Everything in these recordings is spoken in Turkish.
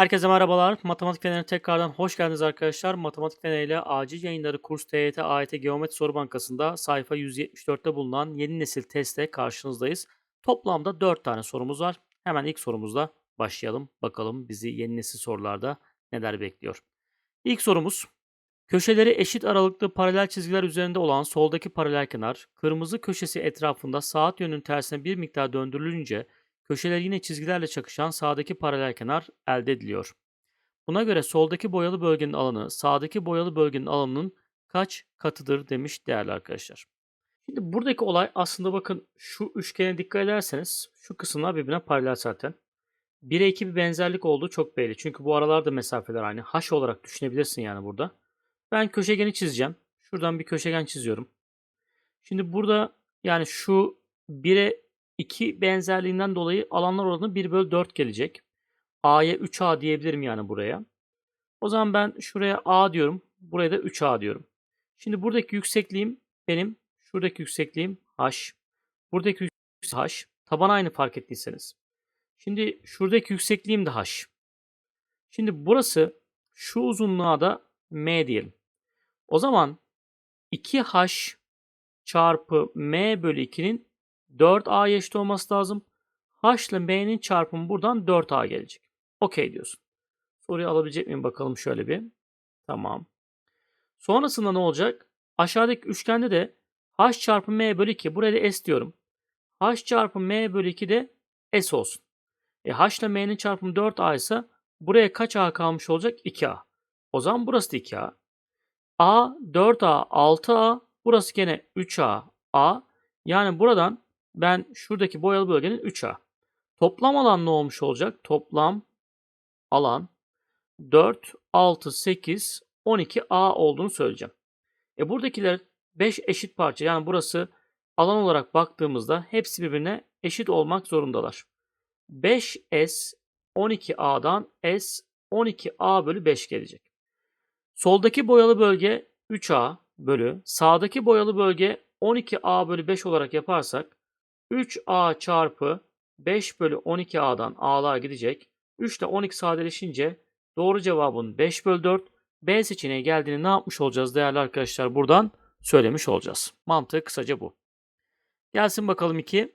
Herkese merhabalar. Matematik Feneri tekrardan hoş geldiniz arkadaşlar. Matematik Feneri ile acil yayınları kurs TYT, AYT Geometri Soru Bankası'nda sayfa 174'te bulunan yeni nesil testte karşınızdayız. Toplamda 4 tane sorumuz var. Hemen ilk sorumuzla başlayalım. Bakalım bizi yeni nesil sorularda neler bekliyor. İlk sorumuz. Köşeleri eşit aralıklı paralel çizgiler üzerinde olan soldaki paralel kenar, kırmızı köşesi etrafında saat yönünün tersine bir miktar döndürülünce Köşeler yine çizgilerle çakışan sağdaki paralel kenar elde ediliyor. Buna göre soldaki boyalı bölgenin alanı sağdaki boyalı bölgenin alanının kaç katıdır demiş değerli arkadaşlar. Şimdi buradaki olay aslında bakın şu üçgene dikkat ederseniz şu kısımlar birbirine paralel zaten. 1'e 2 bir benzerlik olduğu çok belli. Çünkü bu aralarda mesafeler aynı. H olarak düşünebilirsin yani burada. Ben köşegeni çizeceğim. Şuradan bir köşegen çiziyorum. Şimdi burada yani şu 1'e 2 benzerliğinden dolayı alanlar oranı 1 bölü 4 gelecek. A'ya 3A diyebilirim yani buraya. O zaman ben şuraya A diyorum. Buraya da 3A diyorum. Şimdi buradaki yüksekliğim benim. Şuradaki yüksekliğim H. Buradaki yüksekliğim H. Taban aynı fark ettiyseniz. Şimdi şuradaki yüksekliğim de H. Şimdi burası şu uzunluğa da M diyelim. O zaman 2H çarpı M bölü 2'nin 4a eşit olması lazım. H ile m'nin çarpımı buradan 4a gelecek. Okey diyorsun. Soruyu alabilecek miyim bakalım şöyle bir. Tamam. Sonrasında ne olacak? Aşağıdaki üçgende de h çarpı m bölü 2. Buraya da s diyorum. h çarpı m bölü 2 de s olsun. E, h ile m'nin çarpımı 4a ise buraya kaç a kalmış olacak? 2a. O zaman burası da 2a. a 4a 6a. Burası gene 3a a. Yani buradan ben şuradaki boyalı bölgenin 3A. Toplam alan ne olmuş olacak? Toplam alan 4, 6, 8, 12A olduğunu söyleyeceğim. E buradakiler 5 eşit parça. Yani burası alan olarak baktığımızda hepsi birbirine eşit olmak zorundalar. 5S 12A'dan S 12A bölü 5 gelecek. Soldaki boyalı bölge 3A bölü sağdaki boyalı bölge 12A bölü 5 olarak yaparsak 3a çarpı 5 bölü 12a'dan a'lar gidecek. 3 ile 12 sadeleşince doğru cevabın 5 bölü 4 B seçeneği geldiğini ne yapmış olacağız değerli arkadaşlar buradan söylemiş olacağız. Mantığı kısaca bu. Gelsin bakalım 2.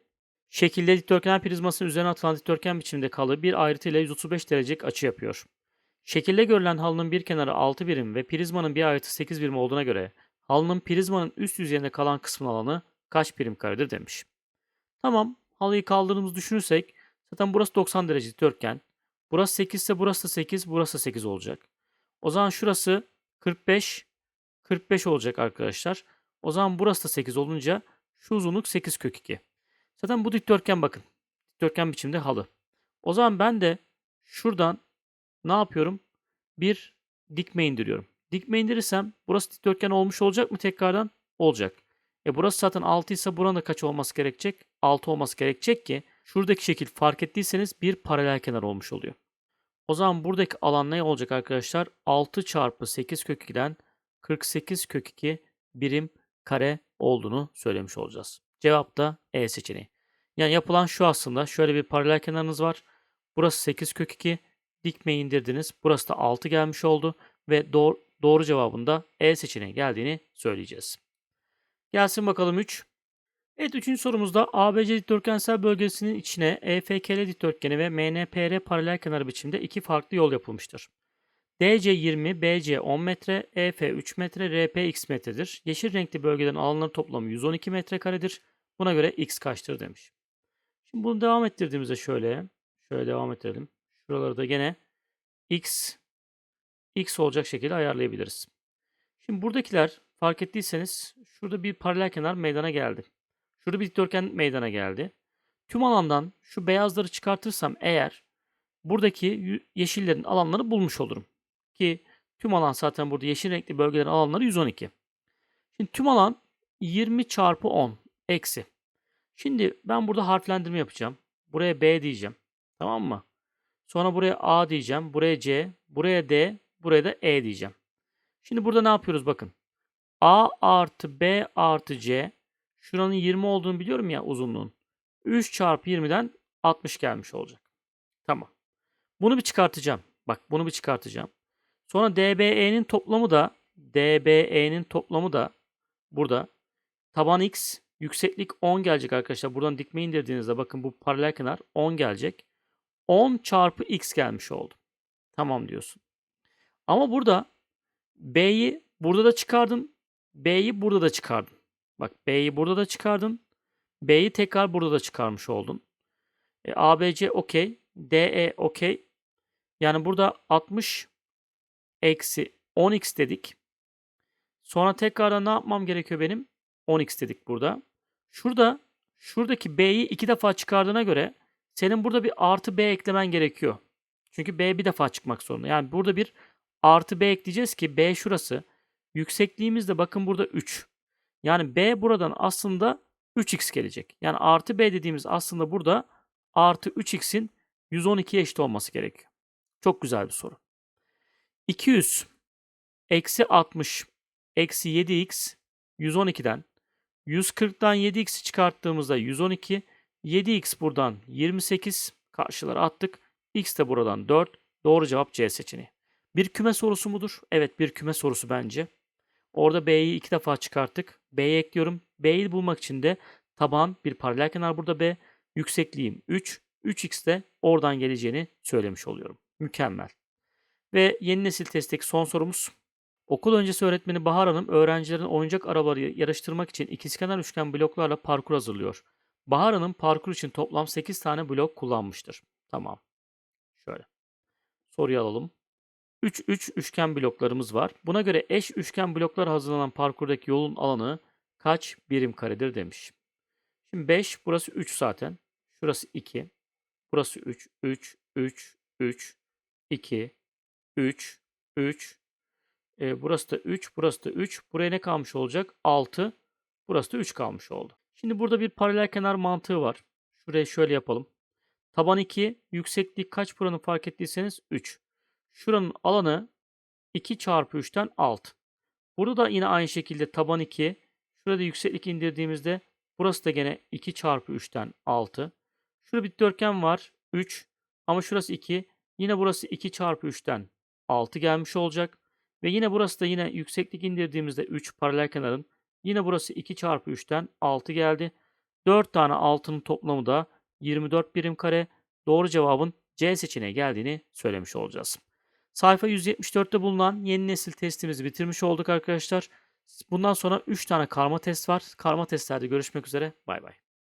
Şekilde dikdörtgen prizmasının üzerine atılan dikdörtgen biçimde kalı bir ayrıtı ile 135 derecelik açı yapıyor. Şekilde görülen halının bir kenarı 6 birim ve prizmanın bir ayrıtı 8 birim olduğuna göre halının prizmanın üst yüzeyinde kalan kısmın alanı kaç birim karedir demiş. Tamam. Halıyı kaldırdığımızı düşünürsek zaten burası 90 derece dikdörtgen. Burası 8 ise burası da 8, burası da 8 olacak. O zaman şurası 45, 45 olacak arkadaşlar. O zaman burası da 8 olunca şu uzunluk 8 kök 2. Zaten bu dikdörtgen bakın. Dikdörtgen biçimde halı. O zaman ben de şuradan ne yapıyorum? Bir dikme indiriyorum. Dikme indirirsem burası dikdörtgen olmuş olacak mı tekrardan? Olacak. E burası zaten 6 ise buranın da kaç olması gerekecek? 6 olması gerekecek ki şuradaki şekil fark ettiyseniz bir paralel kenar olmuş oluyor. O zaman buradaki alan ne olacak arkadaşlar? 6 çarpı 8 kök 2'den 48 kök 2 birim kare olduğunu söylemiş olacağız. Cevap da E seçeneği. Yani yapılan şu aslında. Şöyle bir paralel kenarınız var. Burası 8 kök 2. Dikmeyi indirdiniz. Burası da 6 gelmiş oldu. Ve doğru, doğru cevabında E seçeneği geldiğini söyleyeceğiz. Gelsin bakalım 3. Evet 3. sorumuzda ABC dikdörtgensel bölgesinin içine EFKL dikdörtgeni ve MNPR paralel kenar biçimde iki farklı yol yapılmıştır. DC 20, BC 10 metre, EF 3 metre, RP x metredir. Yeşil renkli bölgelerin alanları toplamı 112 metrekaredir. Buna göre x kaçtır demiş. Şimdi bunu devam ettirdiğimizde şöyle, şöyle devam ettirelim. Şuraları da gene x, x olacak şekilde ayarlayabiliriz. Şimdi buradakiler fark ettiyseniz şurada bir paralel kenar meydana geldi. Şurada bir dikdörtgen meydana geldi. Tüm alandan şu beyazları çıkartırsam eğer buradaki yeşillerin alanları bulmuş olurum. Ki tüm alan zaten burada yeşil renkli bölgelerin alanları 112. Şimdi tüm alan 20 çarpı 10 eksi. Şimdi ben burada harflendirme yapacağım. Buraya B diyeceğim. Tamam mı? Sonra buraya A diyeceğim. Buraya C. Buraya D. Buraya da E diyeceğim. Şimdi burada ne yapıyoruz bakın. A artı B artı C. Şuranın 20 olduğunu biliyorum ya uzunluğun. 3 çarpı 20'den 60 gelmiş olacak. Tamam. Bunu bir çıkartacağım. Bak bunu bir çıkartacağım. Sonra DBE'nin toplamı da DBE'nin toplamı da burada taban x yükseklik 10 gelecek arkadaşlar. Buradan dikme indirdiğinizde bakın bu paralel kenar 10 gelecek. 10 çarpı x gelmiş oldu. Tamam diyorsun. Ama burada B'yi burada da çıkardın. B'yi burada da çıkardın. Bak B'yi burada da çıkardın. B'yi tekrar burada da çıkarmış oldun. E, ABC okey. DE okey. Yani burada 60 eksi 10x dedik. Sonra tekrardan ne yapmam gerekiyor benim? 10x dedik burada. Şurada şuradaki B'yi iki defa çıkardığına göre senin burada bir artı B eklemen gerekiyor. Çünkü B bir defa çıkmak zorunda. Yani burada bir artı B ekleyeceğiz ki B şurası. Yüksekliğimiz de bakın burada 3. Yani B buradan aslında 3x gelecek. Yani artı B dediğimiz aslında burada artı 3x'in 112'ye eşit olması gerekiyor. Çok güzel bir soru. 200 eksi 60 eksi 7x 112'den 140'dan 7x'i çıkarttığımızda 112 7x buradan 28 karşılara attık. x de buradan 4. Doğru cevap C seçeneği. Bir küme sorusu mudur? Evet bir küme sorusu bence. Orada B'yi iki defa çıkarttık. B'yi ekliyorum. B'yi bulmak için de taban bir paralel kenar burada B. Yüksekliğim 3. 3x de oradan geleceğini söylemiş oluyorum. Mükemmel. Ve yeni nesil testteki son sorumuz. Okul öncesi öğretmeni Bahar Hanım öğrencilerin oyuncak arabaları yarıştırmak için ikizkenar üçgen bloklarla parkur hazırlıyor. Bahar Hanım parkur için toplam 8 tane blok kullanmıştır. Tamam. Şöyle. Soruyu alalım. 3 3 üçgen bloklarımız var. Buna göre eş üçgen bloklar hazırlanan parkurdaki yolun alanı kaç birim karedir demiş. Şimdi 5 burası 3 zaten. Şurası 2. Burası 3 3 3 3 2 3 3 e, burası da 3, burası da 3. Buraya ne kalmış olacak? 6. Burası da 3 kalmış oldu. Şimdi burada bir paralel kenar mantığı var. Şurayı şöyle yapalım. Taban 2, yükseklik kaç buranın fark ettiyseniz 3. Şuranın alanı 2 çarpı 3'ten 6. Burada da yine aynı şekilde taban 2. Şurada yükseklik indirdiğimizde burası da gene 2 çarpı 3'ten 6. Şurada bir dikdörtgen var. 3. Ama şurası 2. Yine burası 2 çarpı 3'ten 6 gelmiş olacak. Ve yine burası da yine yükseklik indirdiğimizde 3 paralel kenarın. Yine burası 2 çarpı 3'ten 6 geldi. 4 tane 6'nın toplamı da 24 birim kare. Doğru cevabın C seçeneği geldiğini söylemiş olacağız. Sayfa 174'te bulunan yeni nesil testimizi bitirmiş olduk arkadaşlar. Bundan sonra 3 tane karma test var. Karma testlerde görüşmek üzere. Bay bay.